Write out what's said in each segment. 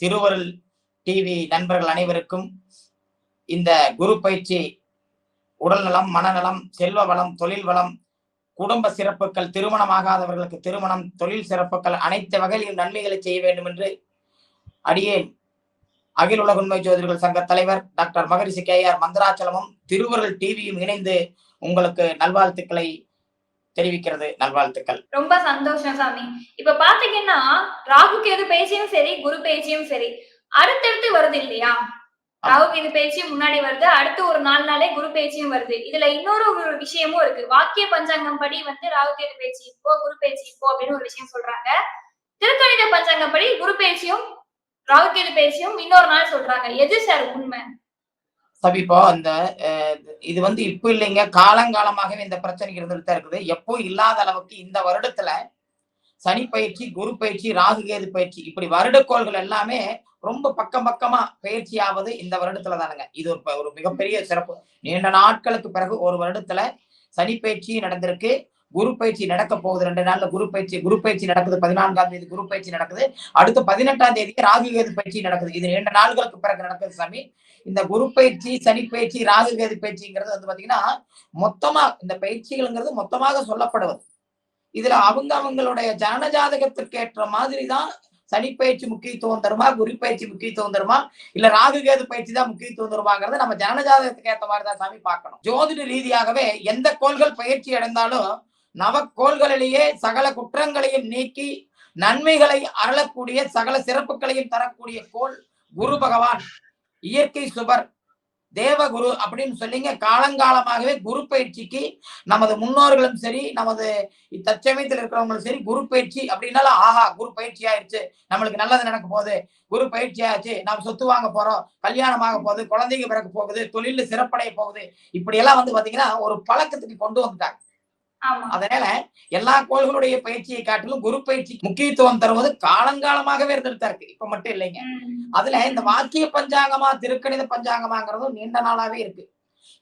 திருவருள் டிவி நண்பர்கள் அனைவருக்கும் இந்த குரு பயிற்சி உடல்நலம் மனநலம் செல்வ வளம் தொழில் வளம் குடும்ப சிறப்புகள் திருமணமாகாதவர்களுக்கு திருமணம் தொழில் சிறப்புகள் அனைத்து வகையிலும் நன்மைகளை செய்ய வேண்டும் என்று அடியேன் அகில உலக உண்மை ஜோதிடர்கள் சங்க தலைவர் டாக்டர் மகரிஷி கே ஆர் மந்திராச்சலமும் திருவருள் டிவியும் இணைந்து உங்களுக்கு நல்வாழ்த்துக்களை தெரிவிக்கிறது. நல்வாழ்த்துக்கள். ரொம்ப சந்தோஷம் சாமி. இப்ப பாத்தீங்கன்னா ராகு கேது பேச்சியும் சரி குரு பேச்சியும் சரி அடுத்தடுத்து வருது இல்லையா? ராகு கேது பேச்சியும் முன்னாடி வருது அடுத்து ஒரு நாலு நாளே குரு பேச்சியும் வருது. இதுல இன்னொரு ஒரு விஷயமும் இருக்கு. வாக்கிய பஞ்சாங்கம் படி வந்து ராகு கேது பேச்சு இப்போ குரு பேச்சு இப்போ அப்படின்னு ஒரு விஷயம் சொல்றாங்க. திருக்கணித பஞ்சாங்கம் படி குரு பேச்சியும் ராகு கேது பேச்சியும் இன்னொரு நாள் சொல்றாங்க. எது சார் உண்மை? சரி அந்த அஹ், இது வந்து இப்போ இல்லைங்க. காலங்காலமாகவே இந்த பிரச்சனை இருந்துட்டு தான் இருக்குது. எப்போ இல்லாத அளவுக்கு இந்த வருடத்துல சனி பயிற்சி குரு பயிற்சி ராகு கேது பயிற்சி இப்படி வருடக்கோள்கள் எல்லாமே ரொம்ப பக்கம் பக்கமா பயிற்சி ஆவது இந்த வருடத்துல தானுங்க. இது ஒரு ஒரு மிகப்பெரிய சிறப்பு. நீண்ட நாட்களுக்கு பிறகு ஒரு வருடத்துல சனி பயிற்சி நடந்திருக்கு. குரு பயிற்சி நடக்க போகுது. ரெண்டு நாள்ல குரு பயிற்சி குரு பயிற்சி நடக்குது. பதினான்காம் தேதி குரு பயிற்சி நடக்குது. அடுத்து பதினெட்டாம் தேதி ராகு கேது பயிற்சி நடக்குது. இது இரண்டு நாள்களுக்கு பிறகு நடக்குது சாமி. இந்த குரு பயிற்சி சனி பயிற்சி ராகு கேது பயிற்சிங்கிறது வந்து பாத்தீங்கன்னா மொத்தமா இந்த பயிற்சிகள்ங்கிறது மொத்தமாக சொல்லப்படுவது. இதுல அவங்க அவங்களுடைய ஜனஜாதகத்திற்கு ஏற்ற மாதிரி தான் சனி பயிற்சி முக்கியத்துவம் தருமா குரு பயிற்சி முக்கியத்துவம் தருமா இல்ல ராகு கேது பயிற்சி தான் முக்கியத்துவம் தருமாங்கிறத நம்ம ஜனஜாதகத்துக்கு ஏற்ற மாதிரி தான் சாமி பார்க்கணும். ஜோதிட ரீதியாகவே எந்த கோள்கள் பயிற்சி அடைந்தாலும் நவக்கோள்களிலேயே சகல குற்றங்களையும் நீக்கி நன்மைகளை அருளக்கூடிய சகல சிறப்புகளையும் தரக்கூடிய கோள் குரு பகவான். இயற்கை சுபர் தேவகுரு அப்படின்னு சொல்லிங்க. காலங்காலமாகவே குரு பயிற்சிக்கு நமது முன்னோர்களும் சரி நமது தற்சமயத்தில் இருக்கிறவங்களும் சரி குரு பயிற்சி அப்படின்னாலும் ஆஹா குரு பயிற்சி ஆயிடுச்சு நம்மளுக்கு நல்லது நடக்க போகுது. குரு பயிற்சி ஆயிடுச்சு நாம் சொத்து வாங்க போறோம். கல்யாணமாக போகுது. குழந்தைங்க பிறக்க போகுது. தொழில சிறப்படைய போகுது. இப்படி எல்லாம் வந்து பாத்தீங்கன்னா ஒரு பழக்கத்துக்கு கொண்டு வந்துட்டாங்க. அதனால எல்லா கோள்களுடைய பயிற்சியை காட்டிலும் குரு பயிற்சி முக்கியத்துவம் தருவது காலங்காலமாகவே இருந்துட்டு இருக்கு இப்ப மட்டும் இல்லைங்க. அதுல இந்த வாக்கிய பஞ்சாங்கமா திருக்கணித பஞ்சாங்கமாங்கிறதும் நீண்ட நாளாவே இருக்கு.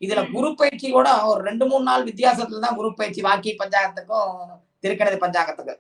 இதுல. குரு பயிற்சி கூட ஒரு ரெண்டு மூணு நாள் வித்தியாசத்துல தான் குரு பயிற்சி வாக்கிய பஞ்சாங்கத்துக்கும் திருக்கணித பஞ்சாங்கத்துக்கு